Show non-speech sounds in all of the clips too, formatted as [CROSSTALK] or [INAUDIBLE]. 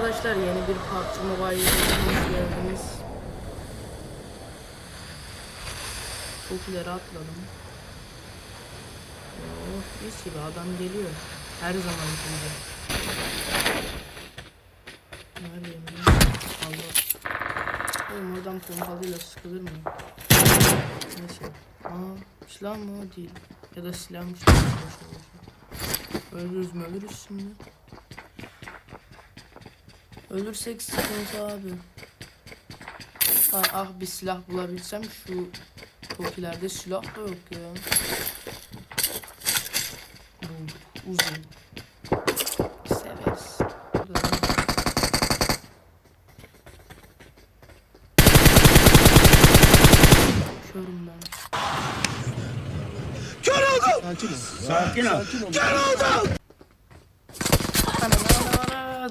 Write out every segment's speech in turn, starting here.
arkadaşlar yeni bir PUBG Mobile'e hoş geldiniz. Çok ileri atladım. Oh mis gibi adam geliyor. Her zaman gibi. Neredeyim ben? Allah. Oğlum oradan pompalıyla sıkılır mı? Neyse. Aa silah mı değil. Ya da silahmış. Ölürüz mü ölürüz şimdi. Ölürsek sıkıntı abi. Ha, ah bir silah bulabilsem şu tokilerde silah da yok ya. Bulduk. Uzun. Severiz. Burada da- Körüm ben. Sakin ol. Ana ana ana.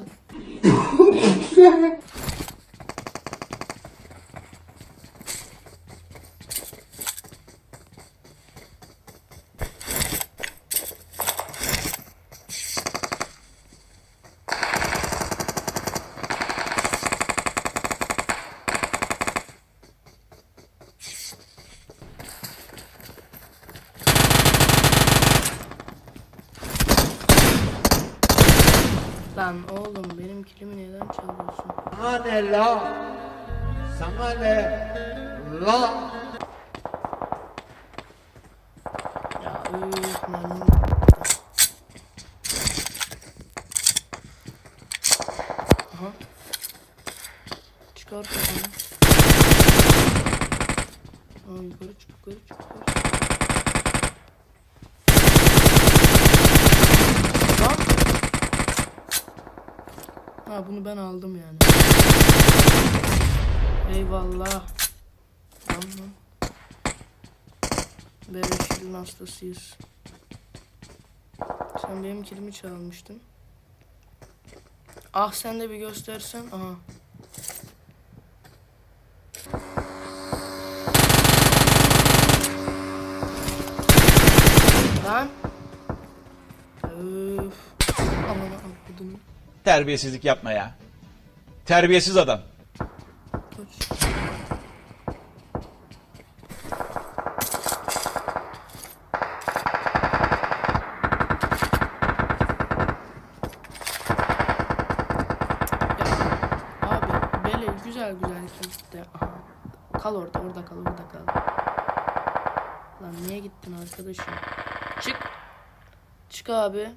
Lan oğlum benim kilimi neden çalıyorsun? Sana ne la? Sana ne la? Ya mermim. Aha. Çıkar kafanı. Aa yukarı çık yukarı çık yukarı çık. Ha bunu ben aldım yani. Eyvallah. Tamam. Bebeşirin hastasıyız. Sen benim kilimi çalmıştın. Ah sen de bir göstersen. Aha. Lan. Öf. Aman. Terbiyesizlik yapma ya. Terbiyesiz adam. Kaç. Ya, Abi böyle güzel güzel işte. Aha. Kal orada orada kal orada kal. Lan niye gittin arkadaşım? Çık. Çık abi.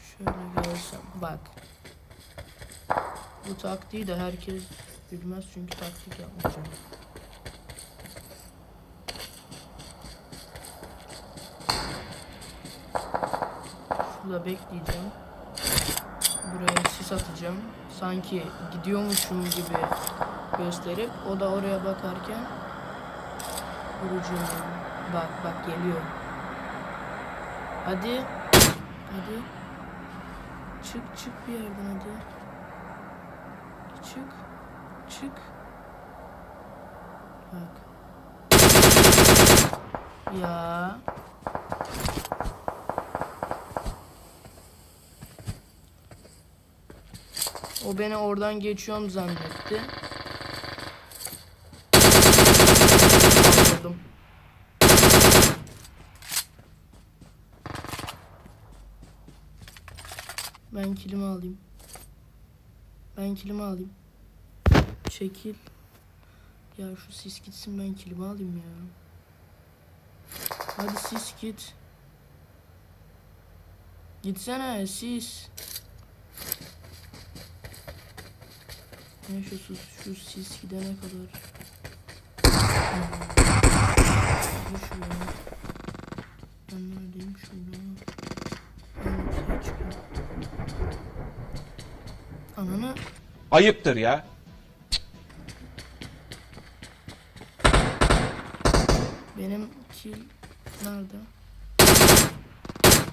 Şöyle görsem bak. Bu taktiği de herkes bilmez çünkü taktik yapmayacağım. Şurada bekleyeceğim. Buraya sis atacağım. Sanki gidiyormuşum gibi gösterip o da oraya bakarken vuracağım. Bak bak geliyor. Hadi. Hadi. Çık çık bir yerden hadi. Çık. Çık. Bak. Ya. O beni oradan geçiyorum zannetti. Anladım. Ben kilimi alayım. Ben kilimi alayım. Çekil. Ya şu sis gitsin ben kilimi alayım ya. Hadi sis git. Gitsene sis. Ne şu, sus, şu sis gidene kadar. Hmm. Bu şuraya. Ben neredeyim şurada. Ben ortaya çıkıyorum. Ananı Ayıptır ya. Benim kil nerede?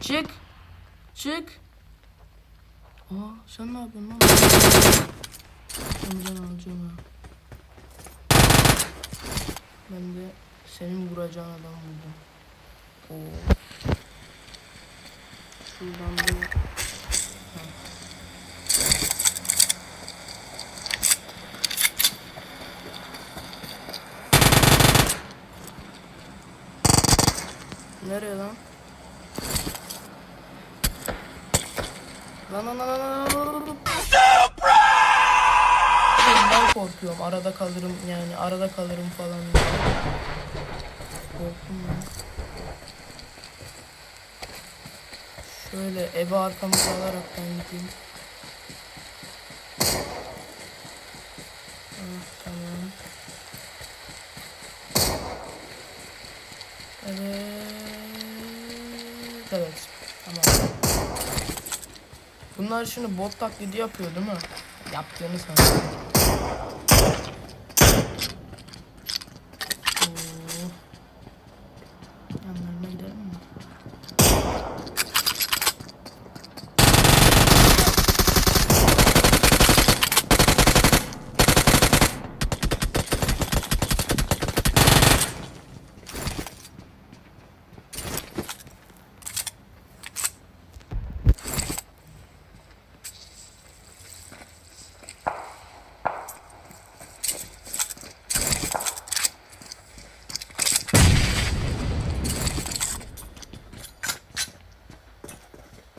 Çık. Çık. Aa sen ne yapıyorsun lan? Ömrün alacağım ha. Ben de senin vuracağın adam buldum. Oo. Şuradan bir... Ha. Nereye lan? Lan lan lan lan lan lan lan lan ben korkuyorum. Arada kalırım yani. Arada kalırım falan. Korktum ben. Şöyle evi arkamıza alarak ben gideyim. Ah, tamam. Evet. Evet. Tamam. Bunlar şimdi bot taklidi yapıyor değil mi? Yaptığını sanırım. Oo. Yanlarına gidelim mi?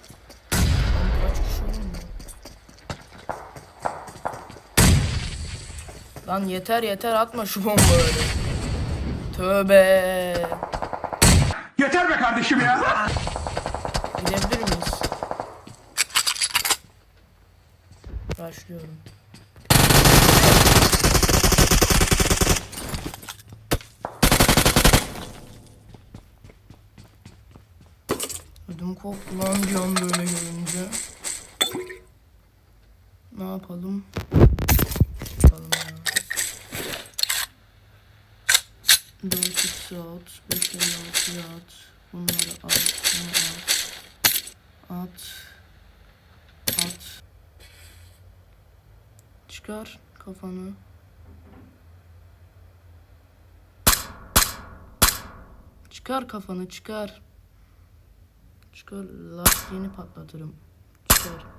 Oğlum Kaç kişi oğlum bu? Lan yeter yeter atma şu bombaları. Tövbe. Yeter be kardeşim ya. Gidebilir miyiz? Başlıyorum. Ödüm koptu lan bir an böyle görünce. Ne yapalım? Yapalım ya. 4 x at, 5 56 at. Bunları at, bunu at. At. At. Çıkar kafanı. Çıkar kafanı çıkar. Çıkar lastiğini patlatırım. Çıkar.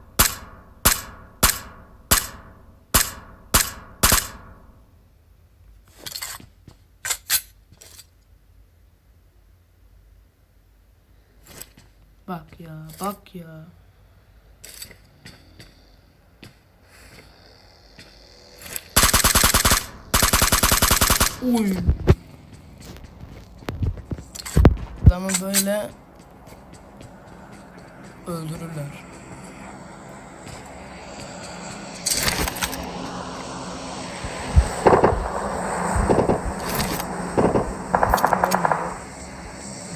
Bak ya, bak ya. Uy. Adamı böyle öldürürler.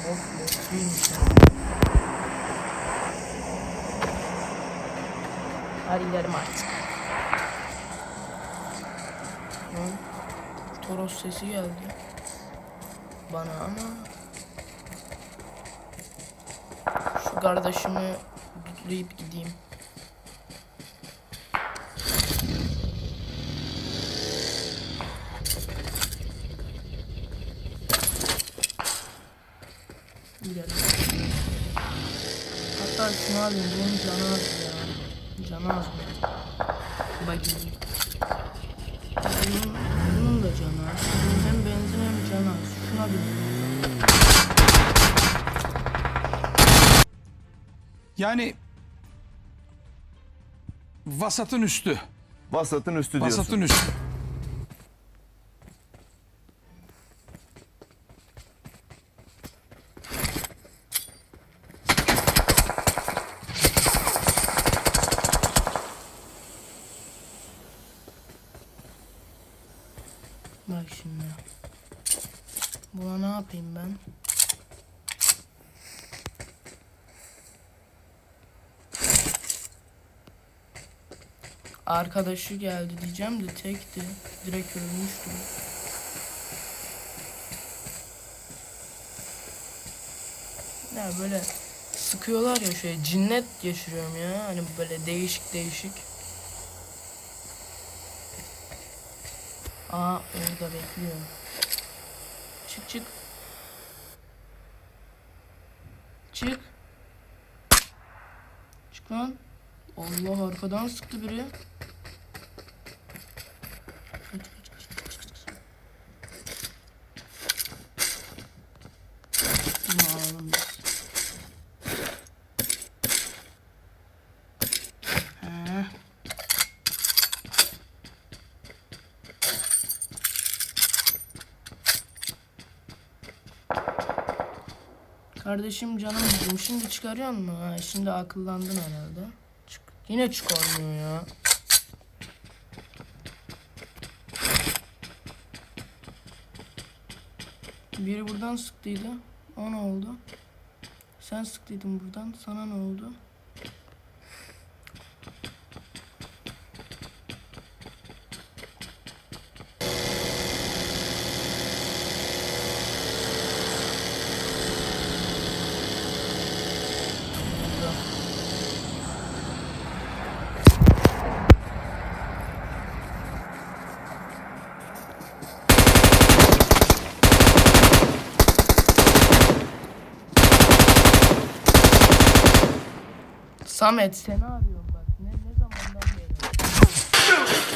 Bok bokluymuş ya. Hadi gidelim artık. Lan, Toros sesi geldi. Bana ama şu kardeşimi tutlayıp gideyim. Gidelim. Hatta şunu alayım bunun canı az ya. Canı az mı? Yani vasatın üstü. Vasatın üstü diyorsun. Vasatın üstü. Bak şimdi. Buna ne yapayım ben? Arkadaşı geldi diyeceğim de tekti. Direkt ölmüştü. Ya böyle sıkıyorlar ya şey cinnet geçiriyorum ya. Hani böyle değişik değişik. Aa orada bekliyor. Çık çık. Çık. Çık lan. Allah arkadan sıktı biri. Kardeşim canım şimdi çıkarıyor mu? Ha, şimdi akıllandın herhalde. Yine çıkarmıyor ya. Biri buradan sıktıydı. O ne oldu? Sen sıktıydın buradan. Sana ne oldu? Samet seni arıyorum bak. Ne, ne zamandan beri?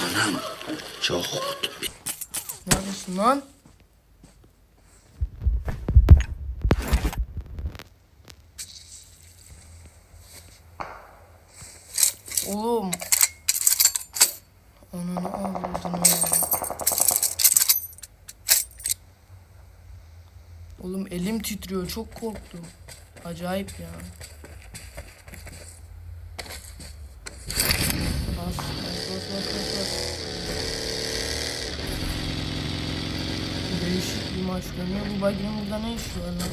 Anam çok Neredesin lan? Oğlum. Ananı avradını ya. Oğlum elim titriyor çok korktum. Acayip ya. Bas, bas, bas, bas, bas, bas. Maç dönüyor. Bu baginin burada ne işi var lan?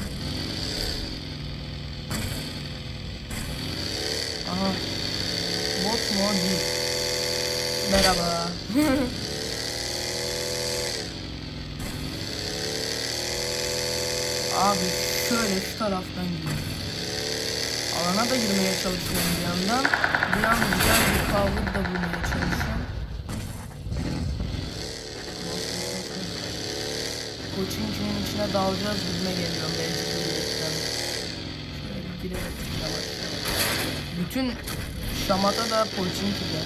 Aha. Bot mu o değil. Merhaba. [LAUGHS] Abi şöyle şu taraftan gidiyor. Alana da girmeye çalışıyorum bir yandan. Bir yandan güzel bir cover da bulmaya çalışıyorum. İçine dalacağız gibime geliyor mecburiyetten. Şöyle girerek yavaş yavaş. Bütün şamata da Koçinki'de.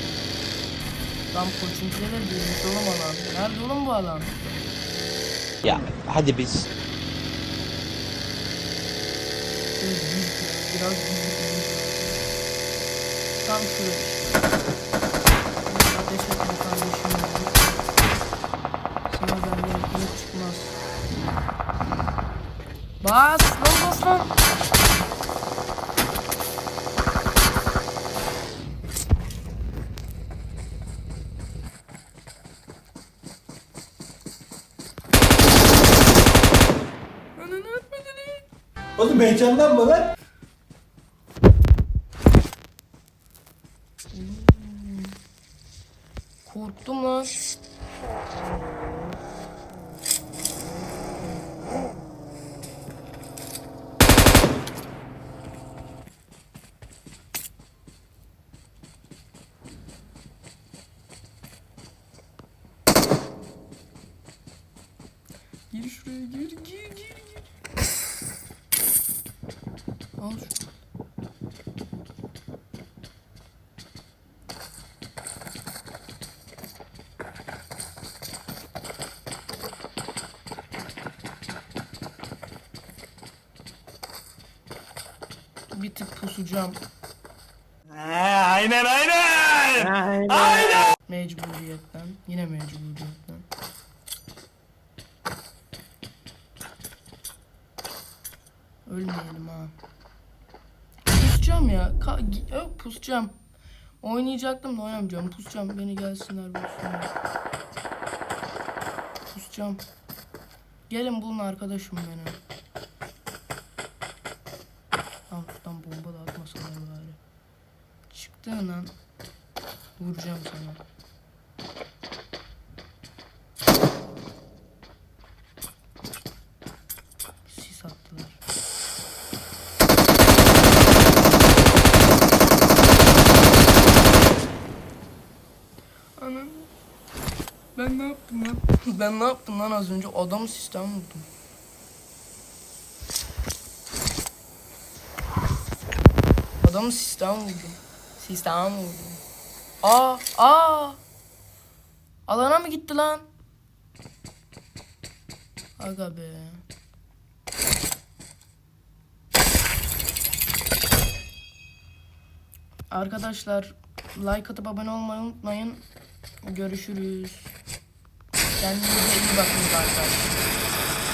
Lan Koçinki'de de değilmiş oğlum alan. Nerede oğlum bu alan? Ya hadi biz. Biraz büyük. Tam şuraya. Ateş Bas lan bas lan. Oğlum heyecanlanma lan. Bir tık pusacağım. Aynen aynen. Mecburiyetten. Yine mecburiyetten. Ölmeyelim ha. Pusacağım ya. Ka- yok pusacağım. Oynayacaktım da oynamayacağım. Pusacağım. Beni gelsinler bulsunlar. Pusacağım. Gelin bulun arkadaşım beni. Çıktığın an vuracağım sana. Sis attılar. Anam. Ben ne yaptım lan? ben ne yaptım lan az önce? Adam sistem vurdum. Adamı sistem vurdum. Sistem. Aa, aa. Alana mı gitti lan? Aga be. Arkadaşlar like atıp abone olmayı unutmayın. Görüşürüz. Kendinize iyi bakın arkadaşlar.